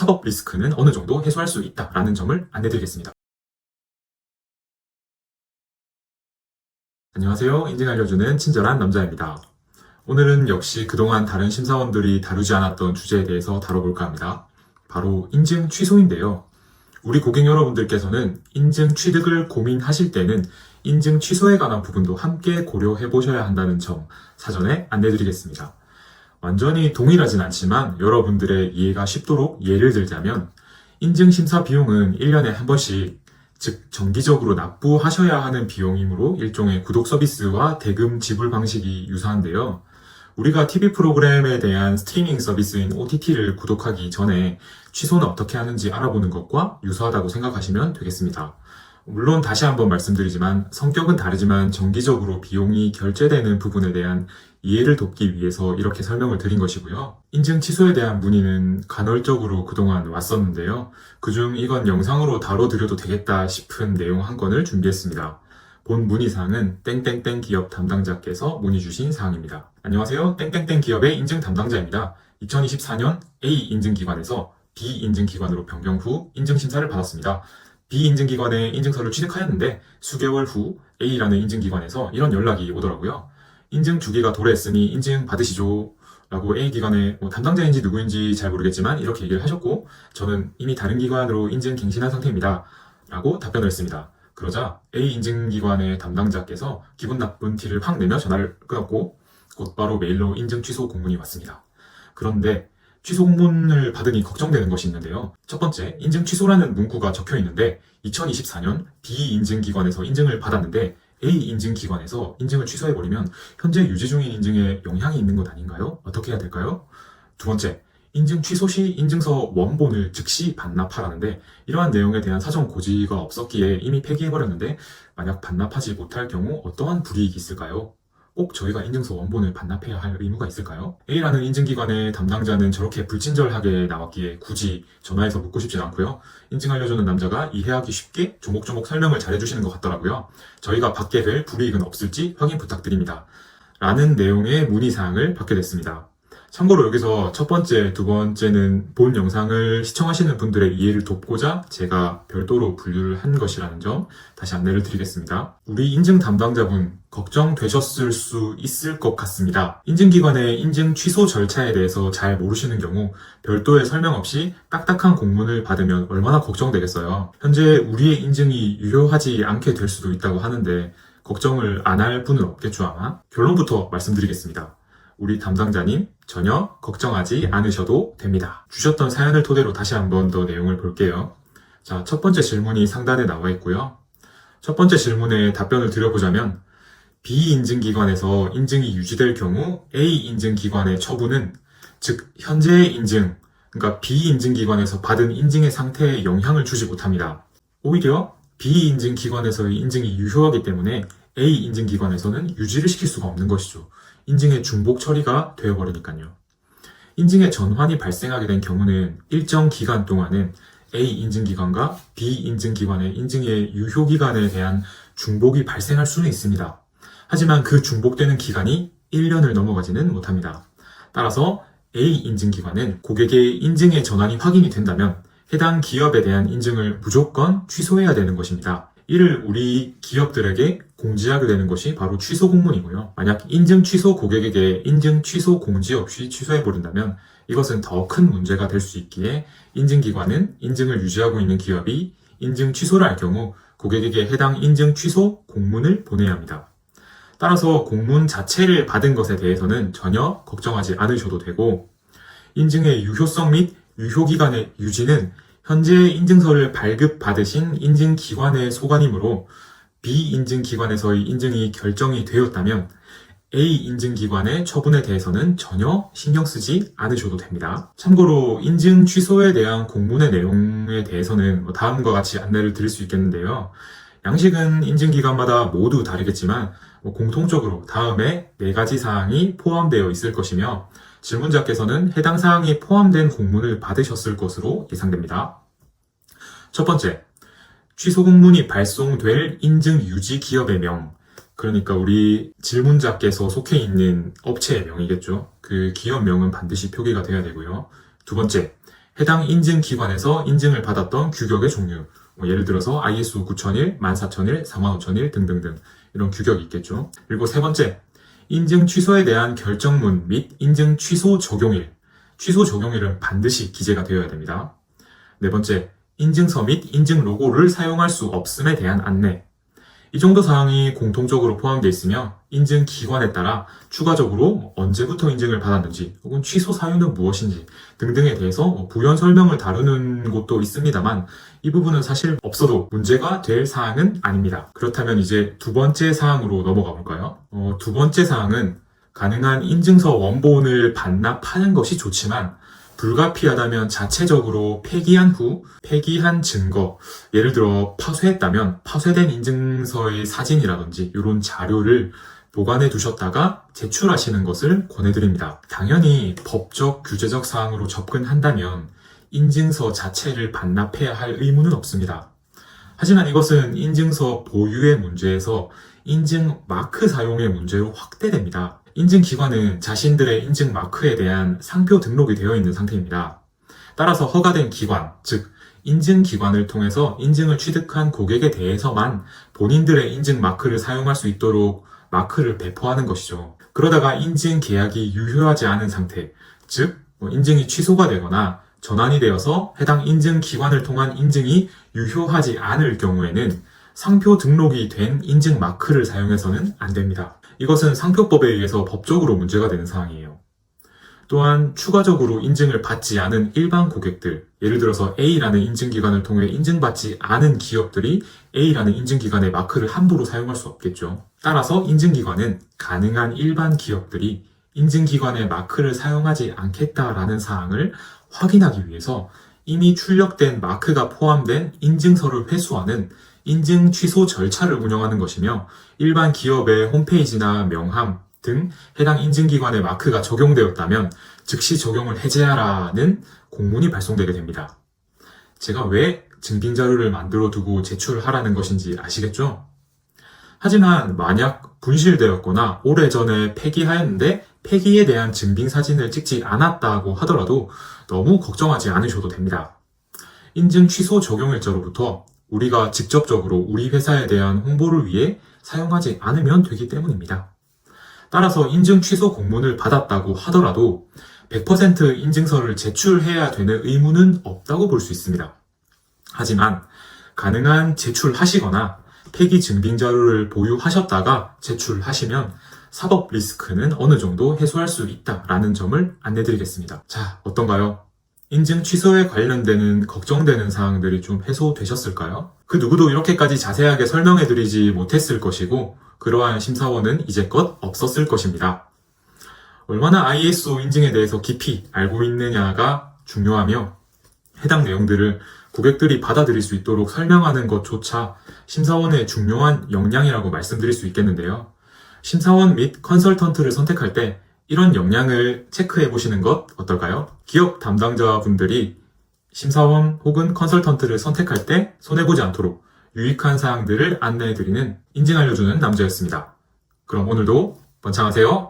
사법 리스크는 어느 정도 해소할 수 있다라는 점을 안내드리겠습니다. 안녕하세요. 인증 알려주는 친절한 남자입니다. 오늘은 역시 그동안 다른 심사원들이 다루지 않았던 주제에 대해서 다뤄볼까 합니다. 바로 인증 취소인데요. 우리 고객 여러분들께서는 인증 취득을 고민하실 때는 인증 취소에 관한 부분도 함께 고려해 보셔야 한다는 점 사전에 안내드리겠습니다. 완전히 동일하진 않지만 여러분들의 이해가 쉽도록 예를 들자면 인증 심사 비용은 1년에 한 번씩 즉 정기적으로 납부하셔야 하는 비용이므로 일종의 구독 서비스와 대금 지불 방식이 유사한데요. 우리가 TV 프로그램에 대한 스트리밍 서비스인 OTT를 구독하기 전에 취소는 어떻게 하는지 알아보는 것과 유사하다고 생각하시면 되겠습니다. 물론 다시 한번 말씀드리지만 성격은 다르지만 정기적으로 비용이 결제되는 부분에 대한 이해를 돕기 위해서 이렇게 설명을 드린 것이고요. 인증 취소에 대한 문의는 간헐적으로 그동안 왔었는데요. 그중 이건 영상으로 다뤄드려도 되겠다 싶은 내용 한 건을 준비했습니다. 본 문의사항은 땡땡땡 기업 담당자께서 문의 주신 사항입니다. 안녕하세요. 땡땡땡 기업의 인증 담당자입니다. 2024년 A 인증기관에서 B 인증기관으로 변경 후 인증심사를 받았습니다. B 인증기관에 인증서를 취득하였는데 수개월 후 A라는 인증기관에서 이런 연락이 오더라고요. 인증 주기가 도래했으니 인증 받으시죠. 라고 A 기관의 뭐 담당자인지 누구인지 잘 모르겠지만 이렇게 얘기를 하셨고 저는 이미 다른 기관으로 인증 갱신한 상태입니다. 라고 답변을 했습니다. 그러자 A 인증기관의 담당자께서 기분 나쁜 티를 확 내며 전화를 끊었고 곧바로 메일로 인증 취소 공문이 왔습니다. 그런데 취소 공문을 받으니 걱정되는 것이 있는데요. 첫 번째, 인증 취소라는 문구가 적혀 있는데 2024년 B 인증기관에서 인증을 받았는데 A 인증 기관에서 인증을 취소해버리면 현재 유지 중인 인증에 영향이 있는 것 아닌가요? 어떻게 해야 될까요? 두 번째, 인증 취소 시 인증서 원본을 즉시 반납하라는데 이러한 내용에 대한 사전 고지가 없었기에 이미 폐기해버렸는데 만약 반납하지 못할 경우 어떠한 불이익이 있을까요? 꼭 저희가 인증서 원본을 반납해야 할 의무가 있을까요? A라는 인증기관의 담당자는 저렇게 불친절하게 나왔기에 굳이 전화해서 묻고 싶진 않고요. 인증 알려주는 남자가 이해하기 쉽게 조목조목 설명을 잘해주시는 것 같더라고요. 저희가 받게 될 불이익은 없을지 확인 부탁드립니다. 라는 내용의 문의사항을 받게 됐습니다. 참고로 여기서 첫 번째, 두 번째는 본 영상을 시청하시는 분들의 이해를 돕고자 제가 별도로 분류를 한 것이라는 점 다시 안내를 드리겠습니다. 우리 인증 담당자분 걱정되셨을 수 있을 것 같습니다. 인증기관의 인증 취소 절차에 대해서 잘 모르시는 경우 별도의 설명 없이 딱딱한 공문을 받으면 얼마나 걱정되겠어요. 현재 우리의 인증이 유효하지 않게 될 수도 있다고 하는데 걱정을 안 할 분은 없겠죠 아마? 결론부터 말씀드리겠습니다. 우리 담당자님 전혀 걱정하지 않으셔도 됩니다. 주셨던 사연을 토대로 다시 한번 더 내용을 볼게요. 자, 첫 번째 질문이 상단에 나와 있고요. 첫 번째 질문에 답변을 드려보자면 비인증 기관에서 인증이 유지될 경우 A 인증 기관의 처분은 즉 현재의 인증, 그러니까 비인증 기관에서 받은 인증의 상태에 영향을 주지 못합니다. 오히려 비인증 기관에서의 인증이 유효하기 때문에 A 인증 기관에서는 유지를 시킬 수가 없는 것이죠. 인증의 중복 처리가 되어버리니까요. 인증의 전환이 발생하게 된 경우는 일정 기간 동안은 A 인증기관과 B 인증기관의 인증의 유효기간에 대한 중복이 발생할 수는 있습니다. 하지만 그 중복되는 기간이 1년을 넘어가지는 못합니다. 따라서 A 인증기관은 고객의 인증의 전환이 확인이 된다면 해당 기업에 대한 인증을 무조건 취소해야 되는 것입니다. 이를 우리 기업들에게 공지하게 되는 것이 바로 취소 공문이고요. 만약 인증 취소 고객에게 인증 취소 공지 없이 취소해버린다면 이것은 더 큰 문제가 될 수 있기에 인증기관은 인증을 유지하고 있는 기업이 인증 취소를 할 경우 고객에게 해당 인증 취소 공문을 보내야 합니다. 따라서 공문 자체를 받은 것에 대해서는 전혀 걱정하지 않으셔도 되고 인증의 유효성 및 유효기간의 유지는 현재 인증서를 발급받으신 인증기관의 소관이므로 비인증기관에서의 인증이 결정이 되었다면 A 인증기관의 처분에 대해서는 전혀 신경 쓰지 않으셔도 됩니다. 참고로 인증 취소에 대한 공문의 내용에 대해서는 뭐 다음과 같이 안내를 드릴 수 있겠는데요. 양식은 인증기관마다 모두 다르겠지만 뭐 공통적으로 다음에 네 가지 사항이 포함되어 있을 것이며 질문자께서는 해당 사항이 포함된 공문을 받으셨을 것으로 예상됩니다. 첫 번째, 취소 공문이 발송될 인증 유지 기업의 명. 그러니까 우리 질문자께서 속해 있는 업체의 명이겠죠. 그 기업 명은 반드시 표기가 돼야 되고요. 두 번째, 해당 인증 기관에서 인증을 받았던 규격의 종류, 뭐 예를 들어서 ISO 9001, 14001, 45001 등등등 이런 규격이 있겠죠. 그리고 세 번째, 인증 취소에 대한 결정문 및 인증 취소 적용일. 취소 적용일은 반드시 기재가 되어야 됩니다. 네 번째, 인증서 및 인증 로고를 사용할 수 없음에 대한 안내. 이 정도 사항이 공통적으로 포함되어 있으며 인증 기관에 따라 추가적으로 언제부터 인증을 받았는지 혹은 취소 사유는 무엇인지 등등에 대해서 뭐 부연 설명을 다루는 곳도 있습니다만 이 부분은 사실 없어도 문제가 될 사항은 아닙니다. 그렇다면 이제 두 번째 사항으로 넘어가 볼까요? 어, 두 번째 사항은 가능한 인증서 원본을 반납하는 것이 좋지만 불가피하다면 자체적으로 폐기한 후 폐기한 증거 예를 들어 파쇄했다면 파쇄된 인증서의 사진이라든지 이런 자료를 보관해 두셨다가 제출하시는 것을 권해드립니다. 당연히 법적 규제적 사항으로 접근한다면 인증서 자체를 반납해야 할 의무는 없습니다. 하지만 이것은 인증서 보유의 문제에서 인증 마크 사용의 문제로 확대됩니다. 인증기관은 자신들의 인증 마크에 대한 상표 등록이 되어 있는 상태입니다. 따라서 허가된 기관, 즉 인증기관을 통해서 인증을 취득한 고객에 대해서만 본인들의 인증 마크를 사용할 수 있도록 마크를 배포하는 것이죠. 그러다가 인증 계약이 유효하지 않은 상태, 즉뭐 인증이 취소가 되거나 전환이 되어서 해당 인증 기관을 통한 인증이 유효하지 않을 경우에는 상표 등록이 된 인증 마크를 사용해서는 안 됩니다. 이것은 상표법에 의해서 법적으로 문제가 되는 사항이에요. 또한 추가적으로 인증을 받지 않은 일반 고객들, 예를 들어서 A라는 인증기관을 통해 인증받지 않은 기업들이 A라는 인증기관의 마크를 함부로 사용할 수 없겠죠. 따라서 인증기관은 가능한 일반 기업들이 인증기관의 마크를 사용하지 않겠다라는 사항을 확인하기 위해서 이미 출력된 마크가 포함된 인증서를 회수하는 인증 취소 절차를 운영하는 것이며 일반 기업의 홈페이지나 명함 등 해당 인증기관의 마크가 적용되었다면 즉시 적용을 해제하라는 공문이 발송되게 됩니다. 제가 왜 증빙자료를 만들어 두고 제출하라는 것인지 아시겠죠? 하지만 만약 분실되었거나 오래전에 폐기하였는데 폐기에 대한 증빙 사진을 찍지 않았다고 하더라도 너무 걱정하지 않으셔도 됩니다. 인증 취소 적용일자로부터 우리가 직접적으로 우리 회사에 대한 홍보를 위해 사용하지 않으면 되기 때문입니다. 따라서 인증 취소 공문을 받았다고 하더라도 100% 인증서를 제출해야 되는 의무는 없다고 볼 수 있습니다. 하지만 가능한 제출하시거나 폐기 증빙 자료를 보유하셨다가 제출하시면 사법 리스크는 어느 정도 해소할 수 있다라는 점을 안내드리겠습니다. 자, 어떤가요? 인증 취소에 관련되는 걱정되는 사항들이 좀 해소되셨을까요? 그 누구도 이렇게까지 자세하게 설명해드리지 못했을 것이고 그러한 심사원은 이제껏 없었을 것입니다. 얼마나 ISO 인증에 대해서 깊이 알고 있느냐가 중요하며 해당 내용들을 고객들이 받아들일 수 있도록 설명하는 것조차 심사원의 중요한 역량이라고 말씀드릴 수 있겠는데요. 심사원 및 컨설턴트를 선택할 때 이런 역량을 체크해 보시는 것 어떨까요? 기업 담당자분들이 심사원 혹은 컨설턴트를 선택할 때 손해보지 않도록 유익한 사항들을 안내해 드리는 인증 알려주는 남자였습니다. 그럼 오늘도 번창하세요.